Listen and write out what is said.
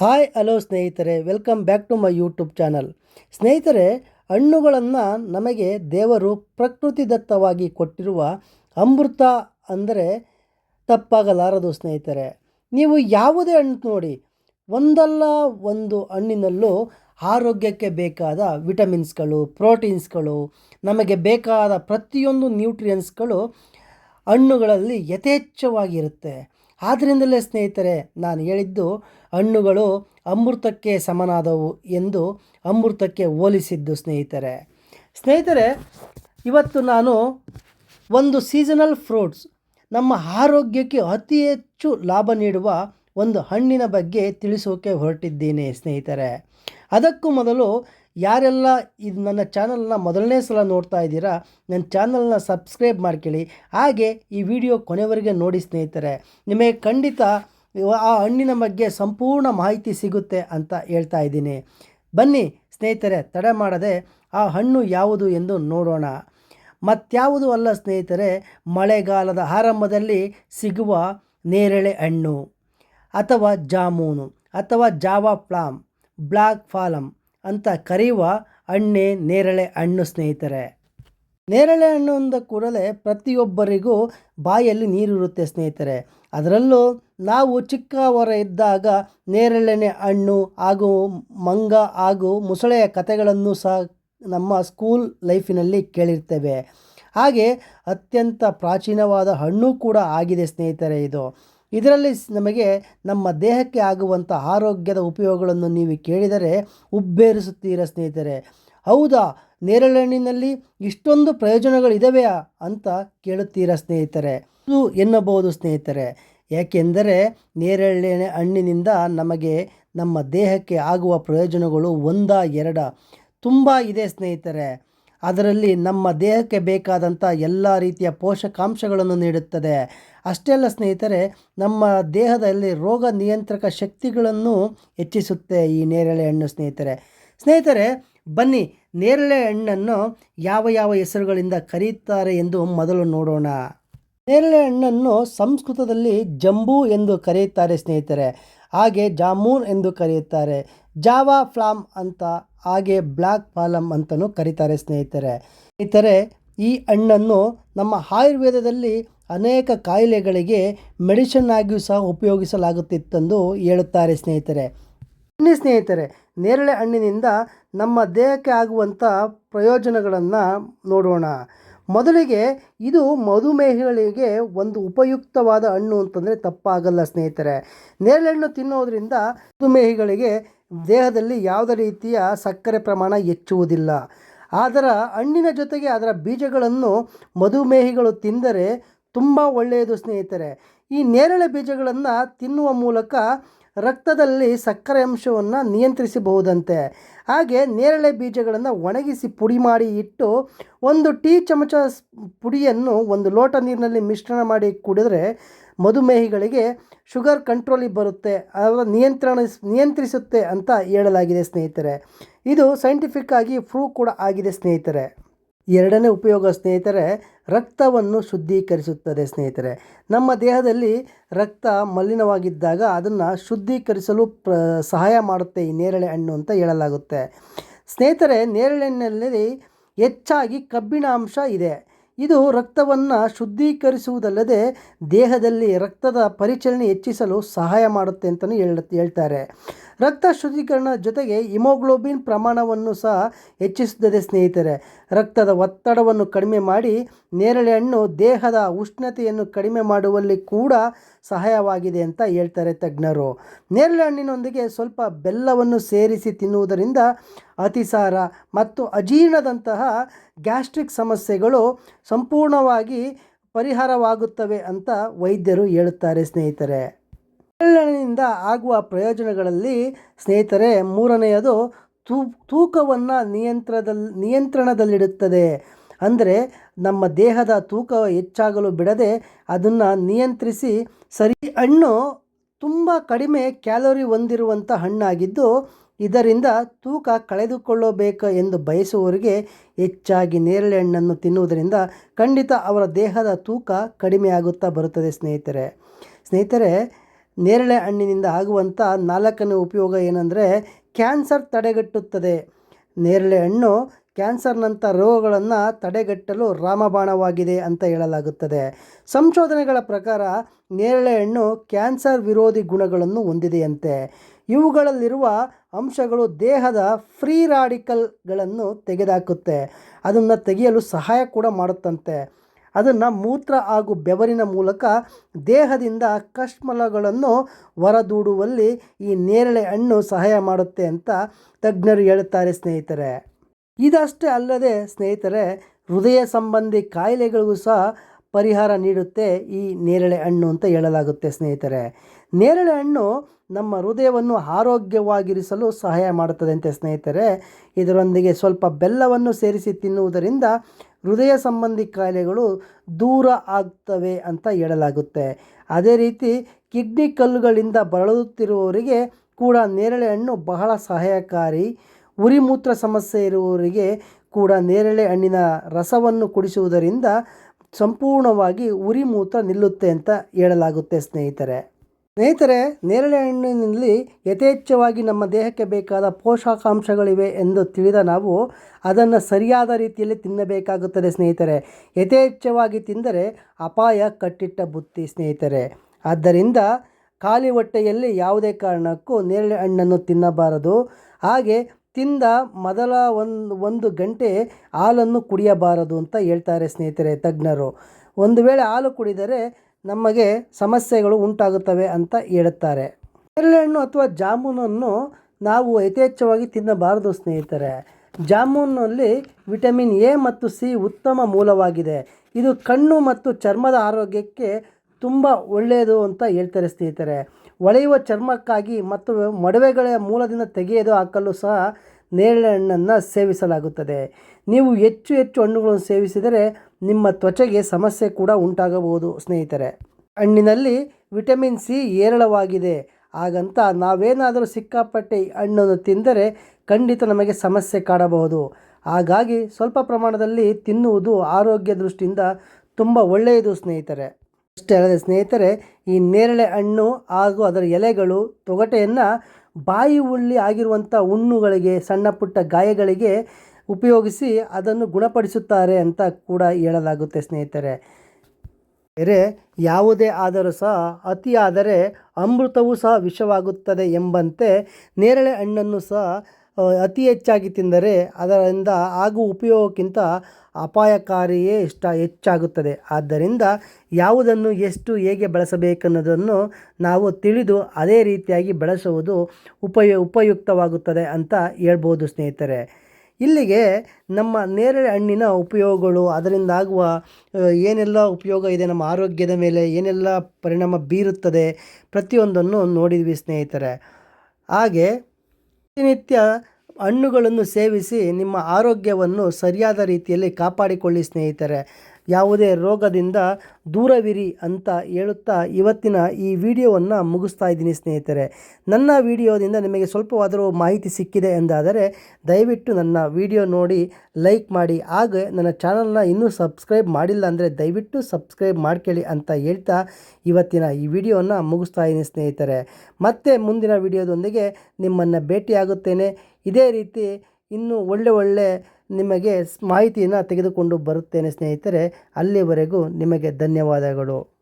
Hi, hello ಸ್ನೇಹಿತರೆ, welcome back to my YouTube channel. ಸ್ನೇಹಿತರೆ, ಹಣ್ಣುಗಳನ್ನು ನಮಗೆ ದೇವರು ಪ್ರಕೃತಿದತ್ತವಾಗಿ ಕೊಟ್ಟಿರುವ ಅಮೃತ ಅಂದರೆ ತಪ್ಪಾಗಲಾರದು ಸ್ನೇಹಿತರೆ. ನೀವು ಯಾವುದೇ ಹಣ್ಣು ನೋಡಿ, ಒಂದಲ್ಲ ಒಂದು ಹಣ್ಣಿನಲ್ಲೂ ಆರೋಗ್ಯಕ್ಕೆ ಬೇಕಾದ ವಿಟಮಿನ್ಸ್ಗಳು, ಪ್ರೋಟೀನ್ಸ್ಗಳು, ನಮಗೆ ಬೇಕಾದ ಪ್ರತಿಯೊಂದು ನ್ಯೂಟ್ರಿಯನ್ಸ್ಗಳು ಹಣ್ಣುಗಳಲ್ಲಿ ಯಥೇಚ್ಛವಾಗಿರುತ್ತೆ. ಆದ್ದರಿಂದಲೇ ಸ್ನೇಹಿತರೆ, ನಾನು ಹೇಳಿದ್ದು ಹಣ್ಣುಗಳು ಅಮೃತಕ್ಕೆ ಸಮನಾದವು ಎಂದು ಅಮೃತಕ್ಕೆ ಹೋಲಿಸಿದ್ದು ಸ್ನೇಹಿತರೆ. ಸ್ನೇಹಿತರೆ, ಇವತ್ತು ನಾನು ಒಂದು ಸೀಸನಲ್ ಫ್ರೂಟ್ಸ್ ನಮ್ಮ ಆರೋಗ್ಯಕ್ಕೆ ಅತಿ ಹೆಚ್ಚು ಲಾಭ ನೀಡುವ ಒಂದು ಹಣ್ಣಿನ ಬಗ್ಗೆ ತಿಳಿಸೋಕೆ ಹೊರಟಿದ್ದೇನೆ ಸ್ನೇಹಿತರೆ. ಅದಕ್ಕೂ ಮೊದಲು ಯಾರೆಲ್ಲ ಇದು ನನ್ನ ಚಾನಲ್ನ ಮೊದಲನೇ ಸಲ ನೋಡ್ತಾ ಇದ್ದೀರಾ, ನನ್ನ ಚಾನಲ್ನ ಸಬ್ಸ್ಕ್ರೈಬ್ ಮಾಡ್ಕೊಳ್ಳಿ. ಹಾಗೆ ಈ ವಿಡಿಯೋ ಕೊನೆವರೆಗೆ ನೋಡಿ ಸ್ನೇಹಿತರೆ, ನಿಮಗೆ ಖಂಡಿತ ಆ ಹಣ್ಣಿನ ಬಗ್ಗೆ ಸಂಪೂರ್ಣ ಮಾಹಿತಿ ಸಿಗುತ್ತೆ ಅಂತ ಹೇಳ್ತಾ ಇದ್ದೀನಿ. ಬನ್ನಿ ಸ್ನೇಹಿತರೆ, ತಡೆ ಮಾಡದೆ ಆ ಹಣ್ಣು ಯಾವುದು ಎಂದು ನೋಡೋಣ. ಮತ್ಯಾವುದು ಅಲ್ಲ ಸ್ನೇಹಿತರೆ, ಮಳೆಗಾಲದ ಆರಂಭದಲ್ಲಿ ಸಿಗುವ ನೇರಳೆ ಹಣ್ಣು ಅಥವಾ ಜಾಮೂನು ಅಥವಾ ಜಾವಾ ಪ್ಲಾಮ್, ಬ್ಲಾಕ್ ಫಾಲಮ್. ಅಂತ ಕರೆಯುವ ಹಣ್ಣೆ ನೇರಳೆ ಹಣ್ಣು ಸ್ನೇಹಿತರೆ. ನೇರಳೆ ಹಣ್ಣು ಅಂದ ಕೂಡಲೇ ಪ್ರತಿಯೊಬ್ಬರಿಗೂ ಬಾಯಲ್ಲಿ ನೀರಿರುತ್ತೆ ಸ್ನೇಹಿತರೆ. ಅದರಲ್ಲೂ ನಾವು ಚಿಕ್ಕವರ ಇದ್ದಾಗ ನೇರಳೆನೆ ಹಣ್ಣು ಹಾಗೂ ಮಂಗ ಹಾಗೂ ಮುಸಳೆಯ ಕಥೆಗಳನ್ನು ಸಹ ನಮ್ಮ ಸ್ಕೂಲ್ ಲೈಫಿನಲ್ಲಿ ಕೇಳಿರ್ತೇವೆ. ಹಾಗೆ ಅತ್ಯಂತ ಪ್ರಾಚೀನವಾದ ಹಣ್ಣು ಕೂಡ ಆಗಿದೆ ಸ್ನೇಹಿತರೆ ಇದು. ಇದರಲ್ಲಿ ನಮಗೆ ನಮ್ಮ ದೇಹಕ್ಕೆ ಆಗುವಂಥ ಆರೋಗ್ಯದ ಉಪಯೋಗಗಳನ್ನು ನೀವು ಕೇಳಿದರೆ ಉಬ್ಬೇರಿಸುತ್ತೀರ ಸ್ನೇಹಿತರೆ. ಹೌದಾ? ನೇರಳೆಣ್ಣಿನಲ್ಲಿ ಇಷ್ಟೊಂದು ಪ್ರಯೋಜನಗಳಿದವೆಯಾ ಅಂತ ಕೇಳುತ್ತೀರಾ ಸ್ನೇಹಿತರೆ. ಇದು ಎನ್ನಬಹುದು ಸ್ನೇಹಿತರೆ. ಯಾಕೆಂದರೆ ನೇರಳೆ ಹಣ್ಣಿನಿಂದ ನಮಗೆ ನಮ್ಮ ದೇಹಕ್ಕೆ ಆಗುವ ಪ್ರಯೋಜನಗಳು ಒಂದ ಎರಡ. ತುಂಬ ಇದೆ ಸ್ನೇಹಿತರೆ. ಅದರಲ್ಲಿ ನಮ್ಮ ದೇಹಕ್ಕೆ ಬೇಕಾದಂಥ ಎಲ್ಲ ರೀತಿಯ ಪೋಷಕಾಂಶಗಳನ್ನು ನೀಡುತ್ತದೆ. ಅಷ್ಟೇ ಅಲ್ಲ ಸ್ನೇಹಿತರೆ, ನಮ್ಮ ದೇಹದಲ್ಲಿ ರೋಗ ನಿಯಂತ್ರಕ ಶಕ್ತಿಗಳನ್ನು ಹೆಚ್ಚಿಸುತ್ತೆ ಈ ನೇರಳೆ ಹಣ್ಣು ಸ್ನೇಹಿತರೆ. ಸ್ನೇಹಿತರೆ, ಬನ್ನಿ, ನೇರಳೆ ಹಣ್ಣನ್ನು ಯಾವ ಯಾವ ಹೆಸರುಗಳಿಂದ ಕರೆಯುತ್ತಾರೆ ಎಂದು ಮೊದಲು ನೋಡೋಣ. ನೇರಳೆ ಹಣ್ಣನ್ನು ಸಂಸ್ಕೃತದಲ್ಲಿ ಜಂಬೂ ಎಂದು ಕರೆಯುತ್ತಾರೆ ಸ್ನೇಹಿತರೆ. ಹಾಗೆ ಜಾಮೂನ್ ಎಂದು ಕರೆಯುತ್ತಾರೆ. ಜಾವಾ ಫ್ಲಾಮ್ ಅಂತ ಹಾಗೆ ಬ್ಲ್ಯಾಕ್ ಪಾಲಮ್ ಅಂತಲೂ ಕರೀತಾರೆ ಸ್ನೇಹಿತರೆ. ಸ್ನೇಹಿತರೆ, ಈ ಹಣ್ಣನ್ನು ನಮ್ಮ ಆಯುರ್ವೇದದಲ್ಲಿ ಅನೇಕ ಕಾಯಿಲೆಗಳಿಗೆ ಮೆಡಿಸಿನ್ ಆಗಿಯೂ ಸಹ ಉಪಯೋಗಿಸಲಾಗುತ್ತಿತ್ತೆಂದು ಹೇಳುತ್ತಾರೆ ಸ್ನೇಹಿತರೆ. ಇನ್ನೇ ಸ್ನೇಹಿತರೆ, ನೇರಳೆ ಹಣ್ಣಿನಿಂದ ನಮ್ಮ ದೇಹಕ್ಕೆ ಆಗುವಂಥ ಪ್ರಯೋಜನಗಳನ್ನು ನೋಡೋಣ. ಮೊದಲಿಗೆ ಇದು ಮಧುಮೇಹಿಗಳಿಗೆ ಒಂದು ಉಪಯುಕ್ತವಾದ ಹಣ್ಣು ಅಂತಂದರೆ ತಪ್ಪಾಗಲ್ಲ ಸ್ನೇಹಿತರೆ. ನೇರಳೆ ಹಣ್ಣು ತಿನ್ನೋದ್ರಿಂದ ಮಧುಮೇಹಿಗಳಿಗೆ ದೇಹದಲ್ಲಿ ಯಾವುದೇ ರೀತಿಯ ಸಕ್ಕರೆ ಪ್ರಮಾಣ ಹೆಚ್ಚುವುದಿಲ್ಲ. ಅದರ ಹಣ್ಣಿನ ಜೊತೆಗೆ ಅದರ ಬೀಜಗಳನ್ನು ಮಧುಮೇಹಿಗಳು ತಿಂದರೆ ತುಂಬ ಒಳ್ಳೆಯದು ಸ್ನೇಹಿತರೆ. ಈ ನೇರಳೆ ಬೀಜಗಳನ್ನು ತಿನ್ನುವ ಮೂಲಕ ರಕ್ತದಲ್ಲಿ ಸಕ್ಕರೆ ಅಂಶವನ್ನು ನಿಯಂತ್ರಿಸಬಹುದಂತೆ. ಹಾಗೆ ನೇರಳೆ ಬೀಜಗಳನ್ನು ಒಣಗಿಸಿ ಪುಡಿ ಮಾಡಿ ಇಟ್ಟು ಒಂದು ಟೀ ಚಮಚ ಪುಡಿಯನ್ನು ಒಂದು ಲೋಟ ನೀರಿನಲ್ಲಿ ಮಿಶ್ರಣ ಮಾಡಿ ಕುಡಿದ್ರೆ ಮಧುಮೇಹಿಗಳಿಗೆ ಶುಗರ್ ಕಂಟ್ರೋಲಿಗೆ ಬರುತ್ತೆ ಅದರ ನಿಯಂತ್ರಣ ನಿಯಂತ್ರಿಸುತ್ತೆ ಅಂತ ಹೇಳಲಾಗಿದೆ ಸ್ನೇಹಿತರೆ. ಇದು ಸೈಂಟಿಫಿಕ್ ಆಗಿ ಪ್ರೂವ್ ಕೂಡ ಆಗಿದೆ ಸ್ನೇಹಿತರೆ. ಎರಡನೇ ಉಪಯೋಗ ಸ್ನೇಹಿತರೆ, ರಕ್ತವನ್ನು ಶುದ್ಧೀಕರಿಸುತ್ತದೆ ಸ್ನೇಹಿತರೆ. ನಮ್ಮ ದೇಹದಲ್ಲಿ ರಕ್ತ ಮಲಿನವಾಗಿದ್ದಾಗ ಅದನ್ನು ಶುದ್ಧೀಕರಿಸಲು ಪ್ರ, ಸಹಾಯ ಮಾಡುತ್ತೆ ಈ ನೇರಳೆ ಹಣ್ಣು ಅಂತ ಹೇಳಲಾಗುತ್ತೆ. ಸ್ನೇಹಿತರೆ, ನೇರಳೆ ಹಣ್ಣಲ್ಲಿ ಹೆಚ್ಚಾಗಿ ಕಬ್ಬಿಣ ಅಂಶ ಇದೆ. ಇದು ರಕ್ತವನ್ನು ಶುದ್ಧೀಕರಿಸುವುದಲ್ಲದೆ ದೇಹದಲ್ಲಿ ರಕ್ತದ ಪರಿಚಲನೆ ಹೆಚ್ಚಿಸಲು ಸಹಾಯ ಮಾಡುತ್ತೆ ಅಂತಲೂ ಹೇಳ, ಹೇಳ್ತಾರೆ. ರಕ್ತ ಶುದ್ಧೀಕರಣ ಜೊತೆಗೆ ಹಿಮೋಗ್ಲೋಬಿನ್ ಪ್ರಮಾಣವನ್ನು ಸಹ ಹೆಚ್ಚಿಸುತ್ತದೆ, ಸ್ನೇಹಿತರೆ. ರಕ್ತದ ಒತ್ತಡವನ್ನು ಕಡಿಮೆ ಮಾಡಿ ನೇರಳೆ ಹಣ್ಣು ದೇಹದ ಉಷ್ಣತೆಯನ್ನು ಕಡಿಮೆ ಮಾಡುವಲ್ಲಿ ಕೂಡ ಸಹಾಯವಾಗಿದೆ ಅಂತ ಹೇಳ್ತಾರೆ ತಜ್ಞರು. ನೇರಳೆ ಹಣ್ಣಿನೊಂದಿಗೆ ಸ್ವಲ್ಪ ಬೆಲ್ಲವನ್ನು ಸೇರಿಸಿ ತಿನ್ನುವುದರಿಂದ ಅತಿಸಾರ ಮತ್ತು ಅಜೀರ್ಣದಂತಹ ಗ್ಯಾಸ್ಟ್ರಿಕ್ ಸಮಸ್ಯೆಗಳು ಸಂಪೂರ್ಣವಾಗಿ ಪರಿಹಾರವಾಗುತ್ತವೆ ಅಂತ ವೈದ್ಯರು ಹೇಳುತ್ತಾರೆ, ಸ್ನೇಹಿತರೆ. ನೇರಳೆಹಣ್ಣಿನಿಂದ ಆಗುವ ಪ್ರಯೋಜನಗಳಲ್ಲಿ ಸ್ನೇಹಿತರೆ, ಮೂರನೆಯದು ತೂ, ತೂಕವನ್ನು ನಿಯಂತ್ರದಲ್ಲಿ ನಿಯಂತ್ರಣದಲ್ಲಿಡುತ್ತದೆ. ಅಂದರೆ ನಮ್ಮ ದೇಹದ ತೂಕ ಹೆಚ್ಚಾಗಲು ಬಿಡದೆ ಅದನ್ನು ನಿಯಂತ್ರಿಸಿ ಸರಿ ಹಣ್ಣು ತುಂಬ ಕಡಿಮೆ ಕ್ಯಾಲೋರಿ ಹೊಂದಿರುವಂಥ ಹಣ್ಣಾಗಿದ್ದು ಇದರಿಂದ ತೂಕ ಕಳೆದುಕೊಳ್ಳಬೇಕು ಎಂದು ಬಯಸುವವರಿಗೆ ಹೆಚ್ಚಾಗಿ ನೇರಳೆ ಹಣ್ಣನ್ನು ತಿನ್ನುವುದರಿಂದ ಖಂಡಿತ ಅವರ ದೇಹದ ತೂಕ ಕಡಿಮೆ ಆಗುತ್ತಾ ಬರುತ್ತದೆ ಸ್ನೇಹಿತರೆ. ಸ್ನೇಹಿತರೆ ನೇರಳೆ ಹಣ್ಣಿನಿಂದ ಆಗುವಂಥ ನಾಲ್ಕನೇ ಉಪಯೋಗ ಏನಂದರೆ ಕ್ಯಾನ್ಸರ್ ತಡೆಗಟ್ಟುತ್ತದೆ. ನೇರಳೆ ಹಣ್ಣು ಕ್ಯಾನ್ಸರ್ನಂಥ ರೋಗಗಳನ್ನು ತಡೆಗಟ್ಟಲು ರಾಮಬಾಣವಾಗಿದೆ ಅಂತ ಹೇಳಲಾಗುತ್ತದೆ. ಸಂಶೋಧನೆಗಳ ಪ್ರಕಾರ ನೇರಳೆ ಹಣ್ಣು ಕ್ಯಾನ್ಸರ್ ವಿರೋಧಿ ಗುಣಗಳನ್ನು ಹೊಂದಿದೆಯಂತೆ. ಇವುಗಳಲ್ಲಿರುವ ಅಂಶಗಳು ದೇಹದ ಫ್ರೀ ರಾಡಿಕಲ್ಗಳನ್ನು ತೆಗೆದಾಕುತ್ತೆ. ಅದನ್ನು ತೆಗೆಯಲು ಸಹಾಯ ಕೂಡ ಮಾಡುತ್ತಂತೆ. ಅದನ್ನು ಮೂತ್ರ ಹಾಗೂ ಬೆವರಿನ ಮೂಲಕ ದೇಹದಿಂದ ಕಷ್ಮಲಗಳನ್ನು ಹೊರದೂಡುವಲ್ಲಿ ಈ ನೇರಳೆ ಹಣ್ಣು ಸಹಾಯ ಮಾಡುತ್ತೆ ಅಂತ ತಜ್ಞರು ಹೇಳುತ್ತಾರೆ ಸ್ನೇಹಿತರೆ. ಇದಷ್ಟೇ ಅಲ್ಲದೆ ಸ್ನೇಹಿತರೆ, ಹೃದಯ ಸಂಬಂಧಿ ಕಾಯಿಲೆಗಳಿಗೂ ಸಹ ಪರಿಹಾರ ನೀಡುತ್ತೆ ಈ ನೇರಳೆ ಹಣ್ಣು ಅಂತ ಹೇಳಲಾಗುತ್ತೆ ಸ್ನೇಹಿತರೆ. ನೇರಳೆ ಹಣ್ಣು ನಮ್ಮ ಹೃದಯವನ್ನು ಆರೋಗ್ಯವಾಗಿರಿಸಲು ಸಹಾಯ ಮಾಡುತ್ತದೆ ಅಂತೆ ಸ್ನೇಹಿತರೆ. ಇದರೊಂದಿಗೆ ಸ್ವಲ್ಪ ಬೆಲ್ಲವನ್ನು ಸೇರಿಸಿ ತಿನ್ನುವುದರಿಂದ ಹೃದಯ ಸಂಬಂಧಿ ಕಾಯಿಲೆಗಳು ದೂರ ಆಗ್ತವೆ ಅಂತ ಹೇಳಲಾಗುತ್ತೆ. ಅದೇ ರೀತಿ ಕಿಡ್ನಿ ಕಲ್ಲುಗಳಿಂದ ಬಳಲುತ್ತಿರುವವರಿಗೆ ಕೂಡ ನೇರಳೆ ಹಣ್ಣು ಬಹಳ ಸಹಾಯಕಾರಿ. ಉರಿಮೂತ್ರ ಸಮಸ್ಯೆ ಇರುವವರಿಗೆ ಕೂಡ ನೇರಳೆ ಹಣ್ಣಿನ ರಸವನ್ನು ಕುಡಿಸುವುದರಿಂದ ಸಂಪೂರ್ಣವಾಗಿ ಉರಿಮೂತ್ರ ನಿಲ್ಲುತ್ತೆ ಅಂತ ಹೇಳಲಾಗುತ್ತೆ ಸ್ನೇಹಿತರೆ. ಸ್ನೇಹಿತರೆ, ನೇರಳೆ ಹಣ್ಣಿನಲ್ಲಿ ಯಥೇಚ್ಛವಾಗಿ ನಮ್ಮ ದೇಹಕ್ಕೆ ಬೇಕಾದ ಪೋಷಕಾಂಶಗಳಿವೆ ಎಂದು ತಿಳಿದ ನಾವು ಅದನ್ನು ಸರಿಯಾದ ರೀತಿಯಲ್ಲಿ ತಿನ್ನಬೇಕಾಗುತ್ತದೆ ಸ್ನೇಹಿತರೆ. ಯಥೇಚ್ಛವಾಗಿ ತಿಂದರೆ ಅಪಾಯ ಕಟ್ಟಿಟ್ಟ ಬುತ್ತಿ ಸ್ನೇಹಿತರೆ. ಆದ್ದರಿಂದ ಖಾಲಿ ಹೊಟ್ಟೆಯಲ್ಲಿ ಯಾವುದೇ ಕಾರಣಕ್ಕೂ ನೇರಳೆ ಹಣ್ಣನ್ನು ತಿನ್ನಬಾರದು. ಹಾಗೆ ತಿಂದ ಮೊದಲ ಒಂದು ಒಂದು ಗಂಟೆ ಹಾಲನ್ನು ಕುಡಿಯಬಾರದು ಅಂತ ಹೇಳ್ತಾರೆ ಸ್ನೇಹಿತರೆ, ತಜ್ಞರು. ಒಂದು ವೇಳೆ ಹಾಲು ಕುಡಿದರೆ ನಮಗೆ ಸಮಸ್ಯೆಗಳು ಉಂಟಾಗುತ್ತವೆ ಅಂತ ಹೇಳುತ್ತಾರೆ. ಪೇರಳೆಹಣ್ಣು ಅಥವಾ ಜಾಮೂನನ್ನು ನಾವು ಯಥೇಚ್ಛವಾಗಿ ತಿನ್ನಬಾರದು ಸ್ನೇಹಿತರೆ. ಜಾಮೂನಲ್ಲಿ ವಿಟಮಿನ್ ಎ ಮತ್ತು ಸಿ ಉತ್ತಮ ಮೂಲವಾಗಿದೆ. ಇದು ಕಣ್ಣು ಮತ್ತು ಚರ್ಮದ ಆರೋಗ್ಯಕ್ಕೆ ತುಂಬ ಒಳ್ಳೆಯದು ಅಂತ ಹೇಳ್ತಾರೆ ಸ್ನೇಹಿತರೆ. ಹೊಳೆಯುವ ಚರ್ಮಕ್ಕಾಗಿ ಮತ್ತು ಮೊಡವೆಗಳ ಮೂಲದಿಂದ ತೆಗೆಯದು ಹಾಕಲು ಸಹ ನೇರಳೆ ಹಣ್ಣನ್ನು ಸೇವಿಸಲಾಗುತ್ತದೆ. ನೀವು ಹೆಚ್ಚು ಹೆಚ್ಚು ಹಣ್ಣುಗಳನ್ನು ಸೇವಿಸಿದರೆ ನಿಮ್ಮ ತ್ವಚೆಗೆ ಸಮಸ್ಯೆ ಕೂಡ ಉಂಟಾಗಬಹುದು, ಸ್ನೇಹಿತರೆ. ಹಣ್ಣಿನಲ್ಲಿ ವಿಟಮಿನ್ ಸಿ ಹೇರಳವಾಗಿದೆ. ಹಾಗಂತ ನಾವೇನಾದರೂ ಸಿಕ್ಕಾಪಟ್ಟೆ ಹಣ್ಣನ್ನು ತಿಂದರೆ ಖಂಡಿತ ನಮಗೆ ಸಮಸ್ಯೆ ಕಾಡಬಹುದು. ಹಾಗಾಗಿ ಸ್ವಲ್ಪ ಪ್ರಮಾಣದಲ್ಲಿ ತಿನ್ನುವುದು ಆರೋಗ್ಯ ದೃಷ್ಟಿಯಿಂದ ತುಂಬ ಒಳ್ಳೆಯದು, ಸ್ನೇಹಿತರೆ. ಅಷ್ಟೇ ಅಲ್ಲದೆ, ಸ್ನೇಹಿತರೆ, ಈ ನೇರಳೆ ಹಣ್ಣು ಹಾಗೂ ಅದರ ಎಲೆಗಳು, ತೊಗಟೆಯನ್ನು ಬಾಯಿ ಉಳ್ಳಿ ಆಗಿರುವಂಥ ಹುಣ್ಣುಗಳಿಗೆ ಸಣ್ಣ ಪುಟ್ಟ ಗಾಯಗಳಿಗೆ ಉಪಯೋಗಿಸಿ ಅದನ್ನು ಗುಣಪಡಿಸುತ್ತಾರೆ ಅಂತ ಕೂಡ ಹೇಳಲಾಗುತ್ತೆ ಸ್ನೇಹಿತರೆ. ಬೇರೆ ಯಾವುದೇ ಆದರೂ ಸಹ ಅತಿಯಾದರೆ ಅಮೃತವೂ ಸಹ ವಿಷವಾಗುತ್ತದೆ ಎಂಬಂತೆ ನೇರಳೆ ಹಣ್ಣನ್ನು ಸಹ ಅತಿ ಹೆಚ್ಚಾಗಿ ತಿಂದರೆ ಅದರಿಂದ ಆಗುವ ಉಪಯೋಗಕ್ಕಿಂತ ಅಪಾಯಕಾರಿಯೇ ಇಷ್ಟ ಹೆಚ್ಚಾಗುತ್ತದೆ. ಆದ್ದರಿಂದ ಯಾವುದನ್ನು ಎಷ್ಟು ಹೇಗೆ ಬಳಸಬೇಕನ್ನೋದನ್ನು ನಾವು ತಿಳಿದು ಅದೇ ರೀತಿಯಾಗಿ ಬಳಸುವುದು ಉಪಯು, ಉಪಯುಕ್ತವಾಗುತ್ತದೆ ಅಂತ ಹೇಳ್ಬೋದು ಸ್ನೇಹಿತರೆ. ಇಲ್ಲಿಗೆ ನಮ್ಮ ನೇರಳೆ ಹಣ್ಣಿನ ಉಪಯೋಗಗಳು ಅದರಿಂದ ಆಗುವ ಆ, ಏನೆಲ್ಲ ಉಪಯೋಗ ಇದೆ ನಮ್ಮ ಆರೋಗ್ಯದ ಮೇಲೆ ಏನೆಲ್ಲ ಪರಿಣಾಮ ಬೀರುತ್ತದೆ ಪ್ರತಿಯೊಂದನ್ನು ನೋಡಿದ್ವಿ ಸ್ನೇಹಿತರೆ. ಹಾಗೆ ಪ್ರತಿನಿತ್ಯ ಹಣ್ಣುಗಳನ್ನು ಸೇವಿಸಿ ನಿಮ್ಮ ಆರೋಗ್ಯವನ್ನು ಸರಿಯಾದ ರೀತಿಯಲ್ಲಿ ಕಾಪಾಡಿಕೊಳ್ಳಿ ಸ್ನೇಹಿತರೆ. ಯಾವುದೇ ರೋಗದಿಂದ ದೂರವಿರಿ ಅಂತ ಹೇಳುತ್ತಾ ಇವತ್ತಿನ ಈ ವಿಡಿಯೋವನ್ನು ಮುಗಿಸ್ತಾ ಇದ್ದೀನಿ ಸ್ನೇಹಿತರೆ. ನನ್ನ ವಿಡಿಯೋದಿಂದ ನಿಮಗೆ ಸ್ವಲ್ಪವಾದರೂ ಮಾಹಿತಿ ಸಿಕ್ಕಿದೆ ಎಂದಾದರೆ ದಯವಿಟ್ಟು ನನ್ನ ವಿಡಿಯೋ ನೋಡಿ, ಲೈಕ್ ಮಾಡಿ, ಹಾಗೆ ನನ್ನ ಚಾನಲ್ನ ಇನ್ನೂ ಸಬ್ಸ್ಕ್ರೈಬ್ ಮಾಡಿಲ್ಲ ಅಂದರೆ ದಯವಿಟ್ಟು ಸಬ್ಸ್ಕ್ರೈಬ್ ಮಾಡ್ಕೊಳ್ಳಿ ಅಂತ ಹೇಳ್ತಾ ಇವತ್ತಿನ ಈ ವಿಡಿಯೋನ ಮುಗಿಸ್ತಾ ಇದ್ದೀನಿ ಸ್ನೇಹಿತರೆ. ಮತ್ತೆ ಮುಂದಿನ ವಿಡಿಯೋದೊಂದಿಗೆ ನಿಮ್ಮನ್ನು ಭೇಟಿಯಾಗುತ್ತೇನೆ. ಇದೇ ರೀತಿ ಇನ್ನೂ ಒಳ್ಳೆ ಒಳ್ಳೆ ನಿಮಗೆ ಮಾಹಿತಿಯನ್ನು ತೆಗೆದುಕೊಂಡು ಬರುತ್ತೇನೆ ಸ್ನೇಹಿತರೆ ಅಲ್ಲಿವರೆಗೂ ನಿಮಗೆ ಧನ್ಯವಾದಗಳು.